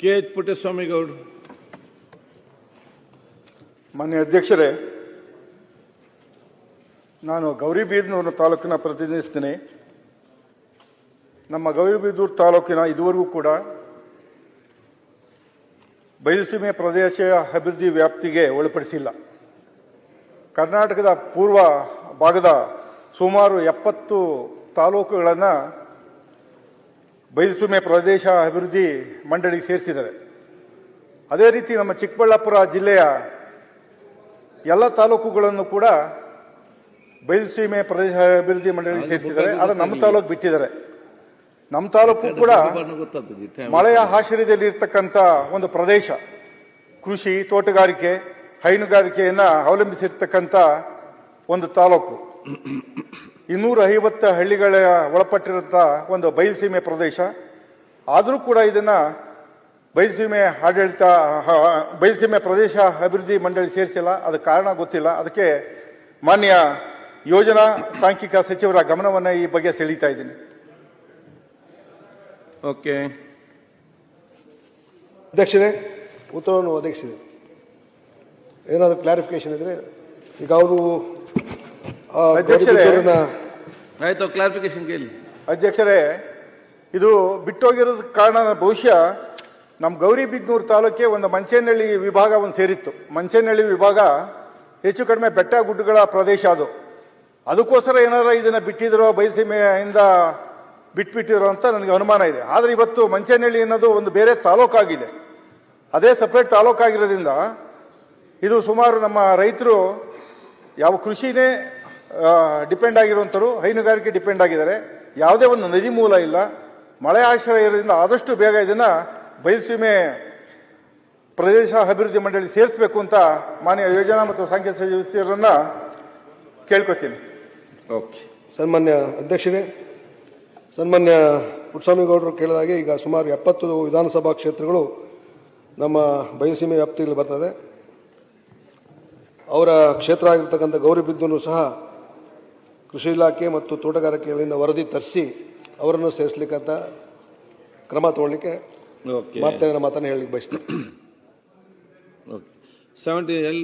K H Puttaswamy ಗೌಡ್ರು ಮಾನ್ಯ ಅಧ್ಯಕ್ಷರೇ, ನಾನು ಗೌರಿಬೀದನೂರು ತಾಲೂಕಿನ ಪ್ರತಿನಿಧಿಸ್ತೀನಿ. ನಮ್ಮ ಗೌರಿಬೀದೂರು ತಾಲೂಕಿನ ಇದುವರೆಗೂ ಕೂಡ ಬಯಲುಸೀಮೆ ಪ್ರದೇಶ ಅಭಿವೃದ್ಧಿ ವ್ಯಾಪ್ತಿಗೆ ಒಳಪಡಿಸಿಲ್ಲ. ಕರ್ನಾಟಕದ ಪೂರ್ವ ಭಾಗದ ಸುಮಾರು ಎಪ್ಪತ್ತು ತಾಲೂಕುಗಳನ್ನು ಬಯಲುಸೀಮೆ ಪ್ರದೇಶ ಅಭಿವೃದ್ಧಿ ಮಂಡಳಿಗೆ ಸೇರಿಸಿದ್ದಾರೆ. ಅದೇ ರೀತಿ ನಮ್ಮ ಚಿಕ್ಕಬಳ್ಳಾಪುರ ಜಿಲ್ಲೆಯ ಎಲ್ಲ ತಾಲೂಕುಗಳನ್ನು ಕೂಡ ಬಯಲುಸೀಮೆ ಪ್ರದೇಶ ಅಭಿವೃದ್ಧಿ ಮಂಡಳಿ ಸೇರಿಸಿದ್ದಾರೆ. ಆದರೆ ನಮ್ಮ ತಾಲೂಕು ಬಿಟ್ಟಿದ್ದಾರೆ. ನಮ್ಮ ತಾಲೂಕು ಕೂಡ ಮಳೆಯ ಆಶ್ರಯದಲ್ಲಿ ಇರ್ತಕ್ಕಂಥ ಒಂದು ಪ್ರದೇಶ. ಕೃಷಿ ತೋಟಗಾರಿಕೆ ಹೈನುಗಾರಿಕೆಯನ್ನು ಅವಲಂಬಿಸಿರ್ತಕ್ಕಂಥ ಒಂದು ತಾಲೂಕು. ಇನ್ನೂರ ಐವತ್ತು ಹಳ್ಳಿಗಳ ಒಳಪಟ್ಟಿರುವಂಥ ಒಂದು ಬಯಲುಸೀಮೆ ಪ್ರದೇಶ. ಆದರೂ ಕೂಡ ಇದನ್ನ ಬಯಲುಸೀಮೆ ಆಡಳಿತ ಬಯಲುಸೀಮೆ ಪ್ರದೇಶ ಅಭಿವೃದ್ಧಿ ಮಂಡಳಿ ಸೇರಿಸಿಲ್ಲ. ಅದಕ್ಕೆ ಕಾರಣ ಗೊತ್ತಿಲ್ಲ. ಅದಕ್ಕೆ ಮಾನ್ಯ ಯೋಜನಾ ಸಾಂಖ್ಯಿಕ ಸಚಿವರ ಗಮನವನ್ನು ಈ ಬಗ್ಗೆ ಸೆಳೀತಾ ಇದ್ದೀನಿ. ಓಕೆ. ಅಧ್ಯಕ್ಷರೇ ಉತ್ತರವನ್ನು ಒದಗಿಸಿದೆ. ಏನಾದರೂ ಕ್ಲಾರಿಫಿಕೇಶನ್ ಇದ್ರೆ ಈಗ ಅವರು ಅಧ್ಯಕ್ಷರೇ. ಆಯ್ತು ಕ್ಲಾರಿಫಿಕೇಶನ್ ಕೇಳಿ. ಅಧ್ಯಕ್ಷರೇ ಇದು ಬಿಟ್ಟೋಗಿರೋದ ಕಾರಣ ಬಹುಶಃ ನಮ್ಮ ಗೌರಿಬಿದ್ನೂರು ತಾಲೂಕಿಗೆ ಒಂದು ಮಂಚೇನಹಳ್ಳಿ ವಿಭಾಗ ಒಂದು ಸೇರಿತ್ತು. ಮಂಚೇನಹಳ್ಳಿ ವಿಭಾಗ ಹೆಚ್ಚು ಕಡಿಮೆ ಬೆಟ್ಟ ಗುಡ್ಡಗಳ ಪ್ರದೇಶ ಅದು. ಅದಕ್ಕೋಸ್ಕರ ಏನಾರ ಇದನ್ನ ಬಿಟ್ಟಿದ್ರೋ ಬಯಲುಸೀಮೆಯಿಂದ ಬಿಟ್ಬಿಟ್ಟಿರೋ ಅಂತ ನನಗೆ ಅನುಮಾನ ಇದೆ. ಆದರೆ ಇವತ್ತು ಮಂಚೇನಹಳ್ಳಿ ಅನ್ನೋದು ಒಂದು ಬೇರೆ ತಾಲೂಕಾಗಿದೆ. ಅದೇ ಸಪ್ರೇಟ್ ತಾಲೂಕಾಗಿರೋದ್ರಿಂದ ಇದು ಸುಮಾರು ನಮ್ಮ ರೈತರು ಯಾವ ಕೃಷಿನೇ ಡಿಪೆಂಡ್ ಆಗಿರುವಂಥರು ಹೈನುಗಾರಿಕೆ ಡಿಪೆಂಡ್ ಆಗಿದ್ದಾರೆ. ಯಾವುದೇ ಒಂದು ನದಿ ಮೂಲ ಇಲ್ಲ. ಮಳೆ ಆಶ್ರಯ ಇರೋದ್ರಿಂದ ಆದಷ್ಟು ಬೇಗ ಇದನ್ನು ಬಯಲುಸೀಮೆ ಪ್ರದೇಶ ಅಭಿವೃದ್ಧಿ ಮಂಡಳಿ ಸೇರಿಸಬೇಕು ಅಂತ ಮಾನ್ಯ ಯೋಜನಾ ಮತ್ತು ಸಾಂಖ್ಯ ಸಚಿವರನ್ನ ಕೇಳ್ಕೊತೀನಿ. ಓಕೆ. ಸನ್ಮಾನ್ಯ ಅಧ್ಯಕ್ಷರೇ, ಸನ್ಮಾನ್ಯ ಪುಟ್ಸ್ವಾಮಿಗೌಡರು ಕೇಳಿದಾಗೆ ಈಗ ಸುಮಾರು ಎಪ್ಪತ್ತು ವಿಧಾನಸಭಾ ಕ್ಷೇತ್ರಗಳು ನಮ್ಮ ಬಯಲುಸೀಮೆ ವ್ಯಾಪ್ತಿಯಲ್ಲಿ ಬರ್ತದೆ. ಅವರ ಕ್ಷೇತ್ರ ಆಗಿರ್ತಕ್ಕಂಥ ಗೌರಿಬಿದ್ದನು ಸಹ ಕೃಷಿ ಇಲಾಖೆ ಮತ್ತು ತೋಟಗಾರಿಕೆಗಳಿಂದ ವರದಿ ತರಿಸಿ ಅವರನ್ನು ಸೇರಿಸ್ಲಿಕ್ಕಂತ ಕ್ರಮ ತಗೊಳ್ಳಿಕ್ಕೆ ಓಕೆ ಮಾಡ್ತೇನೆ ಮಾತನ್ನು ಹೇಳಲಿಕ್ಕೆ ಬಯಸ್ತೀನಿ. Okay seventy L